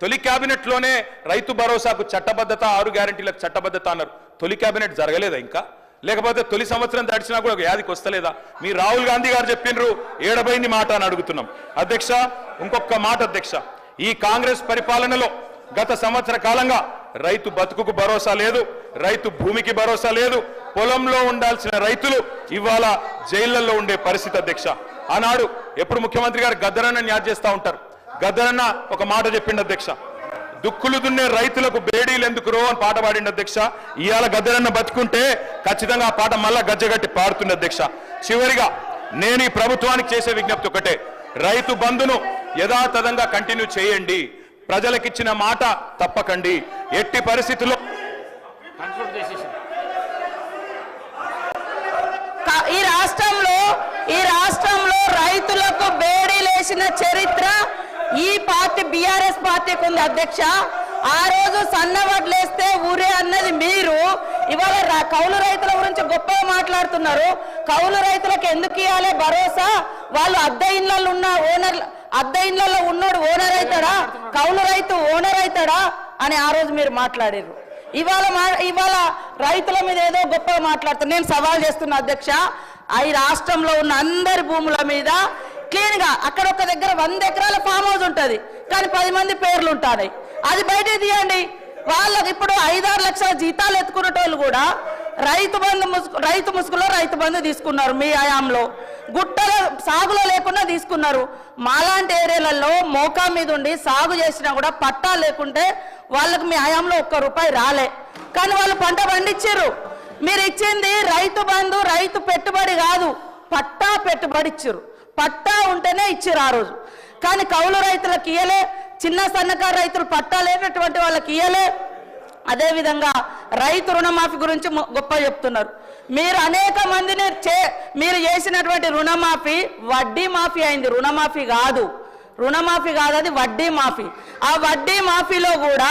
తొలి క్యాబినెట్లోనే రైతు భరోసాకు చట్టబద్ధత ఆరు గ్యారంటీలకు చట్టబద్ధత అన్నారు. తొలి క్యాబినెట్ జరగలేదా ఇంకా? లేకపోతే తొలి సంవత్సరం దాడిచినా కూడా ఒక యాదికి వస్తలేదా? మీ రాహుల్ గాంధీ గారు చెప్పిండ్రు ఏడబైంది మాట అని అడుగుతున్నాం. అధ్యక్ష ఇంకొక మాట అధ్యక్ష. ఈ కాంగ్రెస్ పరిపాలనలో గత సంవత్సర కాలంగా రైతు బతుకుకు భరోసా లేదు రైతు భూమికి భరోసా లేదు పొలంలో ఉండాల్సిన రైతులు ఇవాళ జైళ్ళలో ఉండే పరిస్థితి అధ్యక్ష. ఆనాడు ఎప్పుడు ముఖ్యమంత్రి గారు గద్దరన్న న్యాయ చేస్తూ ఉంటారు. గద్దరన్న ఒక మాట చెప్పిండు అధ్యక్ష. దుక్కులు దున్నే రైతులకు బేడీలు ఎందుకు రో అని పాట పాడిండు అధ్యక్ష. ఇవాళ గద్దరన్న బతుకుంటే ఖచ్చితంగా ఆ పాట మళ్ళా గజ్జగట్టి పాడుతుంది అధ్యక్ష. చివరిగా నేను ఈ ప్రభుత్వానికి చేసే విజ్ఞప్తి ఒకటే. రైతు బంధును యథాతథంగా కంటిన్యూ చేయండి. ప్రజలకిచ్చిన మాట తప్పకండి. ఎట్టి పరిస్థితుల్లో ఈ రాష్ట్రంలో ఈ రాష్ట్రంలో రైతులకు బేడీలేసిన చరిత్ర బీఆర్ఎస్ పార్టీకి ఉంది అధ్యక్ష. ఆ రోజు సన్నవడ్లేస్తే ఊరే అన్నది మీరు. ఇవాళ కౌలు రైతుల గురించి గొప్పగా మాట్లాడుతున్నారు. కౌలు రైతులకు ఎందుకు ఇవ్వాలి భరోసా? వాళ్ళు అద్దె ఇళ్ళల్లో ఉన్న ఓనర్ అద్దె ఇళ్ళల్లో ఉన్నోడు ఓనర్ అవుతాడా? కౌలు రైతు ఓనర్ అవుతాడా? అని ఆ రోజు మీరు మాట్లాడారు ఇవాళ మా- ఇవాళ రైతుల మీద ఏదో గొప్పగా మాట్లాడుతున్నా నేను సవాల్ చేస్తున్నా అధ్యక్ష. ఆ ఈ రాష్ట్రంలో ఉన్న అందరి భూముల మీద క్లీన్గా అక్కడ ఒక దగ్గర వంద ఎకరాల ఫామ్ హౌస్ ఉంటుంది. కానీ పది మంది పేర్లు ఉంటాయి అది బయట తీయండి. వాళ్ళకి ఇప్పుడు ఐదారు లక్షల జీతాలు ఎత్తుకునేటోళ్ళు కూడా రైతు బంధు ముసుగు రైతు ముసుగులో రైతు బంధు తీసుకున్నారు మీ హయాంలో గుట్టల సాగులో లేకుండా తీసుకున్నారు. మాలాంటి ఏరియాలలో మోకా మీద ఉండి సాగు చేసినా కూడా పట్టా లేకుంటే వాళ్ళకి మీ హయాంలో ఒక్క రూపాయి రాలే. కానీ వాళ్ళు పంట పండించారు మీరు ఇచ్చింది రైతు బంధు రైతు పెట్టుబడి కాదు పట్టా పెట్టుబడి ఇచ్చారు పట్టా ఉంటేనే ఇచ్చారు ఆ రోజు. కానీ కౌలు రైతులకు ఇయ్యలే చిన్న సన్నకారు రైతులు పట్టా లేనటువంటి వాళ్ళకి ఇయ్యలే. అదేవిధంగా రైతు రుణమాఫీ గురించి గొప్ప చెప్తున్నారు. మీరు అనేక మందిని చే మీరు చేసినటువంటి రుణమాఫీ వడ్డీ మాఫీ అయింది. రుణమాఫీ కాదు. రుణమాఫీ కాదు అది వడ్డీ మాఫీ. ఆ వడ్డీ మాఫీలో కూడా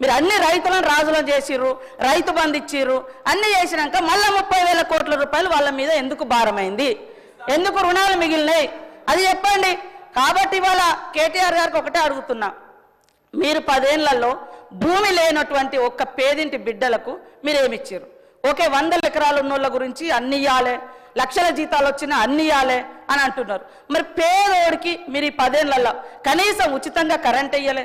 మీరు అన్ని రైతులను రాజులను చేసిర్రు రైతు బంధు ఇచ్చిర్రు అన్ని చేసినాక మళ్ళీ ముప్పై వేల కోట్ల రూపాయలు వాళ్ళ మీద ఎందుకు భారమైంది? ఎందుకు రుణాలు మిగిలినాయి? అది చెప్పండి. కాబట్టి ఇవాళ కేటీఆర్ గారికి ఒకటే అడుగుతున్నా. మీరు పదేళ్ళలో భూమి లేనటువంటి ఒక్క పేదింటి బిడ్డలకు మీరేమిచ్చారు ఓకే వందల ఎకరాలు ఉన్నోళ్ళ గురించి అన్ని ఇవ్వాలి లక్షల జీతాలు వచ్చినా అన్ని ఇవ్వాలి అని అంటున్నారు. మరి పేదోడికి మీరు ఈ పదేళ్ళలో కనీసం ఉచితంగా కరెంట్ ఇయ్యలే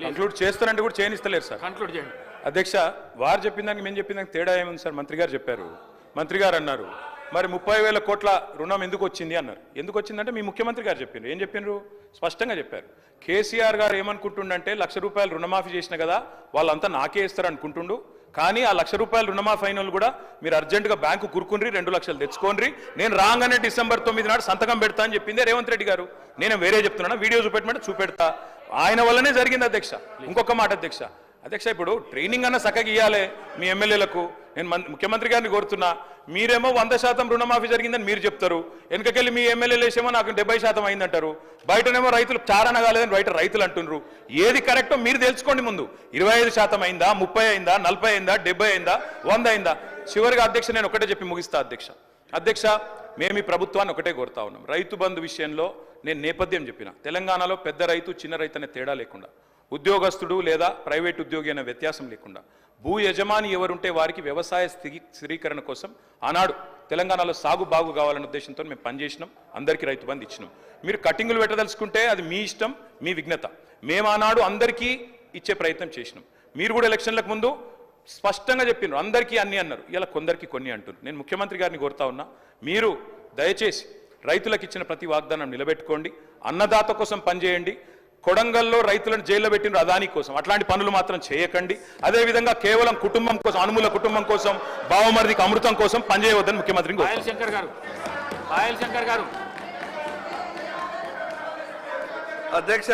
కంక్లూడ్ చేస్తారంటే కూడా చేయనిస్తలేరు సార్. కన్క్లూడ్ చేయండి. అధ్యక్ష వారు చెప్పిన దానికి మేము చెప్పిన దానికి తేడా ఏముంది సార్? మంత్రి గారు చెప్పారు. మంత్రి గారు అన్నారు. మరి ముప్పై వేల కోట్ల రుణం ఎందుకు వచ్చింది అన్నారు. ఎందుకు వచ్చిందంటే మీ ముఖ్యమంత్రి గారు చెప్పిండ్రు. ఏం చెప్పిండ్రు? స్పష్టంగా చెప్పారు. కేసీఆర్ గారు ఏమనుకుంటుండంటే లక్ష రూపాయలు రుణమాఫీ చేసిన కదా వాళ్ళంతా నాకే ఇస్తారు అనుకుంటుండు. కానీ ఆ లక్ష రూపాయలు రుణమాఫీ అయిన కూడా మీరు అర్జెంటుగా బ్యాంకు కురుకుండ్రి రెండు లక్షలు తెచ్చుకోండి నేను రాగానే డిసెంబర్ తొమ్మిది నాడు సంతకం పెడతా అని చెప్పిందే రేవంత్ రెడ్డి గారు. నేను వేరే చెప్తున్నాను? వీడియో చూపెట్టమంటే చూపెడతా. ఆయన వల్లనే జరిగింది అధ్యక్ష. ఇంకొక మాట అధ్యక్ష. అధ్యక్ష ఇప్పుడు ట్రైనింగ్ అన్న చక్కగా ఇవ్వాలి మీ ఎమ్మెల్యేలకు. నేను ముఖ్యమంత్రి గారిని కోరుతున్నా. మీరేమో వంద శాతం రుణమాఫీ జరిగిందని మీరు చెప్తారు. వెనకకెళ్ళి మీ ఎమ్మెల్యేలు వేసేమో నాకు డెబ్బై శాతం అయిందంటారు. బయటనేమో రైతులు చారణ కాలేదని బయట రైతులు అంటున్నారు ఏది కరెక్టో మీరు తెలుసుకోండి ముందు. ఇరవై ఐదు శాతం అయిందా ముప్పై అయిందా నలభై అయిందా డెబ్బై అయిందా వంద అయిందా? చివరిగా అధ్యక్ష నేను ఒకటే చెప్పి ముగిస్తా అధ్యక్ష. అధ్యక్ష మేము ఈ ప్రభుత్వాన్ని ఒకటే కోరుతా ఉన్నాం. రైతు బంధు విషయంలో నేను నేపథ్యం చెప్పిన. తెలంగాణలో పెద్ద రైతు చిన్న రైతు అనే తేడా లేకుండా ఉద్యోగస్తుడు లేదా ప్రైవేట్ ఉద్యోగి అనే వ్యత్యాసం లేకుండా భూ యజమాని ఎవరుంటే వారికి వ్యవసాయ స్థితి స్థిరీకరణ కోసం ఆనాడు తెలంగాణలో సాగు బాగు కావాలనే ఉద్దేశంతో మేము పనిచేసినాం. అందరికీ రైతు బంధు ఇచ్చినాం. మీరు కటింగులు పెట్టదలుచుకుంటే అది మీ ఇష్టం మీ విఘ్నత. మేము ఆనాడు అందరికీ ఇచ్చే ప్రయత్నం చేసినాం. మీరు కూడా ఎలక్షన్లకు ముందు స్పష్టంగా చెప్పినారు. అందరికీ అన్ని అన్నారు. ఇలా కొందరికి కొన్ని అంటున్నారు. నేను ముఖ్యమంత్రి గారిని కోరుతా ఉన్నా మీరు దయచేసి రైతులకు ఇచ్చిన ప్రతి వాగ్దానం నిలబెట్టుకోండి. అన్నదాత కోసం పనిచేయండి. కొడంగల్లో రైతులను జైల్లో పెట్టిన అదాని కోసం అట్లాంటి పనులు మాత్రం చేయకండి. అదేవిధంగా కేవలం కుటుంబం కోసం అనుమూల కుటుంబం కోసం బావమరిదికి అమృతం కోసం పనిచేయవద్దని పాయల్ శంకర్ గారు. శంకర్ గారు. అధ్యక్ష